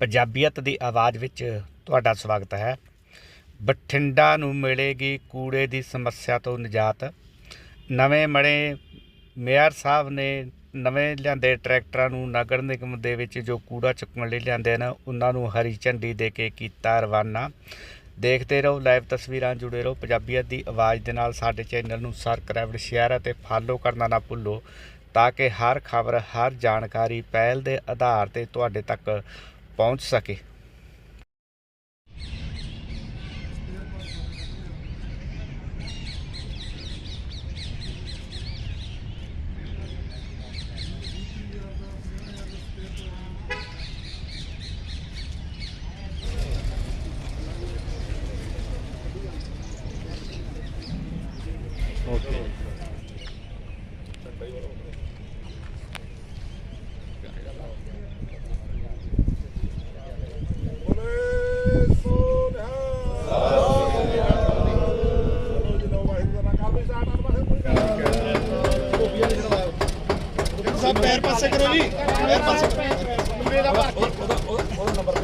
ਪੰਜਾਬੀਅਤ ਦੀ ਆਵਾਜ਼ ਵਿੱਚ ਤੁਹਾਡਾ ਸਵਾਗਤ ਹੈ। ਬਠਿੰਡਾ ਨੂੰ ਮਿਲੇਗੀ ਕੂੜੇ ਦੀ ਸਮੱਸਿਆ ਤੋਂ ਨਿਜਾਤ। ਨਵੇਂ ਮੜੇ ਮੇਅਰ ਸਾਹਿਬ ਨੇ ਨਵੇਂ ਲਿਆਂਦੇ ਟਰੈਕਟਰਾਂ ਨੂੰ ਨਗਰ ਨਿਗਮ ਦੇ ਵਿੱਚ ਜੋ ਕੂੜਾ ਚੁੱਕਣ ਲਈ ਲਿਆਂਦੇ ਨੇ ਉਹਨਾਂ ਨੂੰ ਹਰੀ ਝੰਡੀ ਦੇ ਕੇ ਕੀਤਾ ਰਵਾਨਾ। ਦੇਖਦੇ ਰਹੋ, ਲਾਈਵ ਤਸਵੀਰਾਂ ਜੁੜੇ ਰਹੋ। ਪੰਜਾਬੀਅਤ ਦੀ ਆਵਾਜ਼ ਦੇ ਨਾਲ ਸਾਡੇ ਚੈਨਲ ਨੂੰ ਸਬਸਕ੍ਰਾਈਬ ਸ਼ੇਅਰ ਅਤੇ ਫਾਲੋ ਕਰਨਾ ਨਾ ਭੁੱਲੋ, ਤਾਂ ਕਿ ਹਰ ਖਬਰ, ਹਰ ਜਾਣਕਾਰੀ ਪਹਿਲ ਦੇ ਆਧਾਰ ਤੇ ਤੁਹਾਡੇ ਤੱਕ ਪਹੁੰਚ ਸਕੇ। ਸਭ ਪੈਰ ਪਾਸੇ ਕਰੋ ਜੀ। ਪੈਰ ਪਾਸੇ ਮੇਰਾ ਭਾਰਤੀ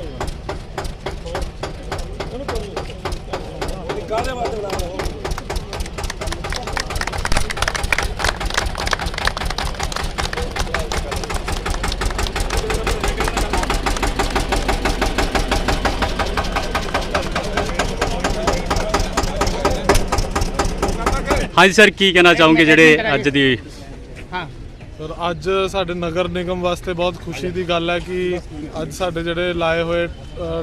ਹਾਂਜੀ ਸਰ ਕੀ ਕਹਿਣਾ ਚਾਹੋਗੇ ਜਿਹੜੇ ਅੱਜ ਦੀ ਹਾਂ। ਸਰ ਅੱਜ ਸਾਡੇ ਨਗਰ ਨਿਗਮ ਵਾਸਤੇ ਬਹੁਤ ਖੁਸ਼ੀ ਦੀ ਗੱਲ ਹੈ ਕਿ ਅੱਜ ਸਾਡੇ ਜਿਹੜੇ ਲਾਏ ਹੋਏ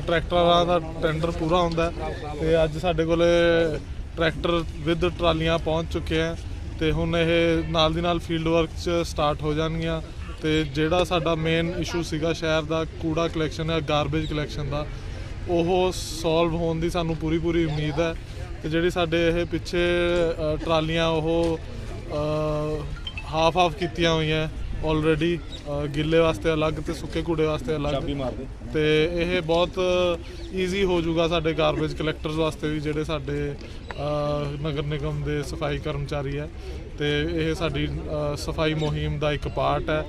ਟਰੈਕਟਰਾਂ ਦਾ ਟੈਂਡਰ ਪੂਰਾ ਹੁੰਦਾ ਹੈ ਤੇ ਅੱਜ ਸਾਡੇ ਕੋਲੇ ਟਰੈਕਟਰ ਵਿਦ ਟਰਾਲੀਆਂ ਪਹੁੰਚ ਚੁੱਕੇ ਆ ਤੇ ਹੁਣ ਇਹ ਨਾਲ ਦੀ ਨਾਲ ਫੀਲਡ ਵਰਕ ਚ ਸਟਾਰਟ ਹੋ ਜਾਣਗੀਆਂ ਤੇ ਜਿਹੜਾ ਸਾਡਾ ਮੇਨ ਇਸ਼ੂ ਸੀਗਾ ਸ਼ਹਿਰ ਦਾ, ਕੂੜਾ ਕਲੈਕਸ਼ਨ ਹੈ ਗਾਰਬੇਜ ਕਲੈਕਸ਼ਨ ਦਾ, ਉਹ ਸੋਲਵ ਹੋਣ ਦੀ ਸਾਨੂੰ ਪੂਰੀ ਪੂਰੀ ਉਮੀਦ ਹੈ ਤੇ ਜਿਹੜੀ ਸਾਡੇ ਇਹ ਪਿੱਛੇ ਟਰਾਲੀਆਂ ਉਹ ਹਾਫ ਹਾਫ ਕੀਤੀਆਂ ਹੋਈਆਂ ਆਲਰੇਡੀ ਗਿੱਲੇ ਵਾਸਤੇ ਅਲੱਗ ਤੇ ਸੁੱਕੇ ਕੂੜੇ ਵਾਸਤੇ ਅਲੱਗ। ਤੇ ਇਹ ਬਹੁਤ ਈਜ਼ੀ ਹੋ ਜਾਊਗਾ ਸਾਡੇ ਗਾਰਬੇਜ ਕਲੈਕਟਰਸ ਵਾਸਤੇ ਵੀ ਜਿਹੜੇ ਸਾਡੇ ਨਗਰ ਨਿਗਮ ਦੇ ਸਫ਼ਾਈ ਕਰਮਚਾਰੀ ਹੈ। ਤੇ ਇਹ ਸਾਡੀ ਸਫ਼ਾਈ ਮੁਹਿੰਮ ਦਾ ਇੱਕ ਪਾਰਟ ਹੈ।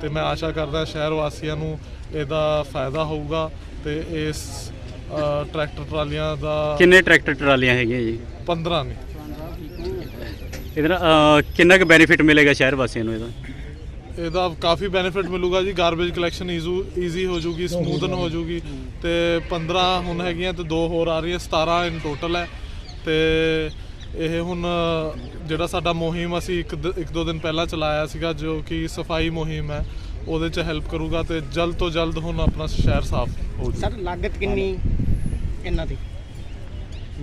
ਤੇ ਮੈਂ ਆਸ਼ਾ ਕਰਦਾ ਸ਼ਹਿਰ ਵਾਸੀਆਂ ਨੂੰ ਇਹਦਾ ਫਾਇਦਾ ਹੋਊਗਾ ਤੇ ਇਸ ਟਰੈਕਟਰ ਟਰਾਲੀਆਂ ਦਾ ਕਿੰਨੇ ਟਰੈਕਟਰ ਟਰਾਲੀਆਂ ਹੈਗੀਆਂ ਜੀ? 15 ਨੇ। ਇਹਦੇ ਨਾਲ ਅਹ, ਕਿੰਨਾ ਕੁ ਬੈਨੀਫਿਟ ਮਿਲੇਗਾ ਸ਼ਹਿਰ ਵਾਸੀਆਂ ਨੂੰ ਇਹਦਾ? ਇਹਦਾ ਕਾਫੀ ਬੈਨੀਫਿਟ ਮਿਲੂਗਾ ਜੀ ਗਾਰਬੇਜ ਕਲੈਕਸ਼ਨ ਈਜ਼ੀ ਹੋ ਜੂਗੀ ਸਮੂਥਨ ਹੋ ਜੂਗੀ। ਤੇ 15 ਹੁਣ ਹੈਗੀਆਂ ਤੇ ਦੋ ਹੋਰ ਆ ਰਹੀਆਂ 17 ਇਨ ਟੋਟਲ ਹੈ। ਤੇ ਇਹ ਹੁਣ ਜਿਹੜਾ ਸਾਡਾ ਮੁਹਿੰਮ ਅਸੀਂ ਇੱਕ ਦ- ਇੱਕ ਦੋ ਦਿਨ ਪਹਿਲਾਂ ਚਲਾਇਆ ਸੀਗਾ ਜੋ ਕਿ ਸਫ਼ਾਈ ਮੁਹਿੰਮ ਹੈ ਉਹਦੇ ਚ ਹੈਲਪ ਕਰੂਗਾ ਤੇ ਜਲਦ ਤੋਂ ਜਲਦ ਹੁਣ ਆਪਣਾ ਸ਼ਹਿਰ ਸਾਫ਼ ਹੋ ਜੂ। ਸਰ ਲਾਗਤ ਕਿੰਨੀ ਇਹਨਾਂ ਦੀ?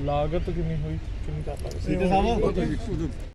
ਲਾਗਤ ਕਿੰਨੀ ਹੋਈ? ਕਿੰਨੀ ਕਰ ਲਾਂਗੇ?